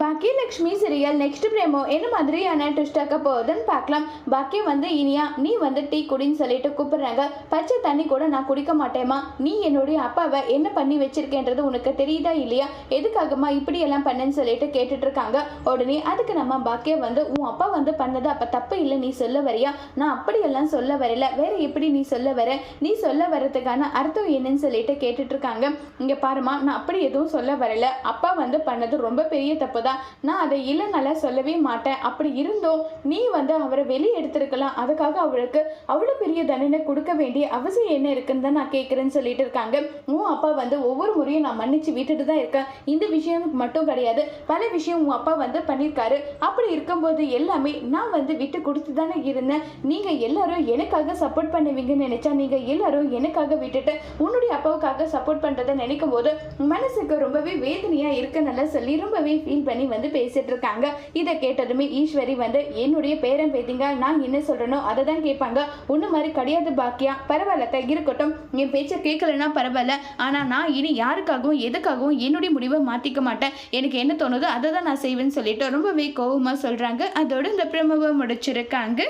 Baakiyalakshmi serial next பிரேமோ என்ன மாதிரியான ட்விஸ்டாக்க போகுதுன்னு பார்க்கலாம். பாக்கியம் வந்து இனியா நீ வந்து டீ குடின்னு சொல்லிட்டு கூப்பிடுறாங்க. பச்சை தண்ணி கூட நான் குடிக்க மாட்டேமா நீ என்னுடைய அப்பாவை என்ன பண்ணி வச்சிருக்கேன்றது உனக்கு தெரியுதா இல்லையா? எதுக்காகமா இப்படி எல்லாம் பண்ணுன்னு சொல்லிட்டு கேட்டுட்டு இருக்காங்க உடனே அதுக்கு நம்ம பாக்கியம் வந்து உன் அப்பா வந்து பண்ணது அப்ப தப்பு இல்லை நீ சொல்ல வரியா? நான் அப்படியெல்லாம் சொல்ல வரல. வேற எப்படி நீ சொல்ல வர? நீ சொல்ல வர்றதுக்கான அர்த்தம் என்னன்னு சொல்லிட்டு கேட்டுட்டு இருக்காங்க இங்க பாருமா நான் அப்படி எதுவும் சொல்ல வரல. அப்பா வந்து பண்ணது ரொம்ப பெரிய தப்பு தான் நான் அதை இல்லைனால சொல்லவே மாட்டேன். அப்படி இருந்தோ நீ வந்து அவரை வெளியே எடுத்திருக்கலாம். அதுக்காக அவருக்கு அவ்வளோ பெரிய தண்டனை கொடுக்க வேண்டிய அவசியம் என்ன இருக்குன்னு தான் நான் கேட்குறேன்னு சொல்லிட்டு இருக்காங்க. உன் அப்பா வந்து ஒவ்வொரு முறையும் நான் மன்னிச்சு விட்டுட்டு தான் இருக்கேன். இந்த விஷயம் மட்டும் கிடையாது. பல விஷயம் உன் அப்பா வந்து பண்ணியிருக்காரு. அப்படி இருக்கும்போது எல்லாமே நான் வந்து விட்டு கொடுத்து தானே இருந்தேன். நீங்கள் எல்லாரும் எனக்காக சப்போர்ட் பண்ணுவீங்கன்னு நினச்சா நீங்கள் எல்லாரும் எனக்காக விட்டுட்டு உன்னுடைய அப்பாவுக்காக சப்போர்ட் பண்ணுறதை நினைக்கும் போது மனசுக்கு ரொம்பவே வேதனையாக இருக்கனால சொல்லி ரொம்பவே ஃபீல் பண்ணி வந்து பேசிட்டு இருக்காங்க. இதை கேட்டதுமே ஈஸ்வரி வந்து என்னுடைய பேரன் பேத்திங்க நான் என்ன சொல்றேனோ அதை தான் கேட்பாங்க. ஒன்று மாதிரி கிடையாது பாக்கியா. பரவாயில்ல இருக்கட்டும். என் பேச்சை கேட்கலன்னா பரவாயில்ல. ஆனால் நான் இனி யாருக்காகவும் எதுக்காகவும் என்னுடைய முடிவை மாற்றிக்க மாட்டேன். எனக்கு என்ன தோணுதோ அதை தான் நான் செய்வேன்னு சொல்லிட்டு ரொம்பவே கோவமாக சொல்கிறாங்க அதோட இந்த பிரமவை முடிச்சிருக்காங்க.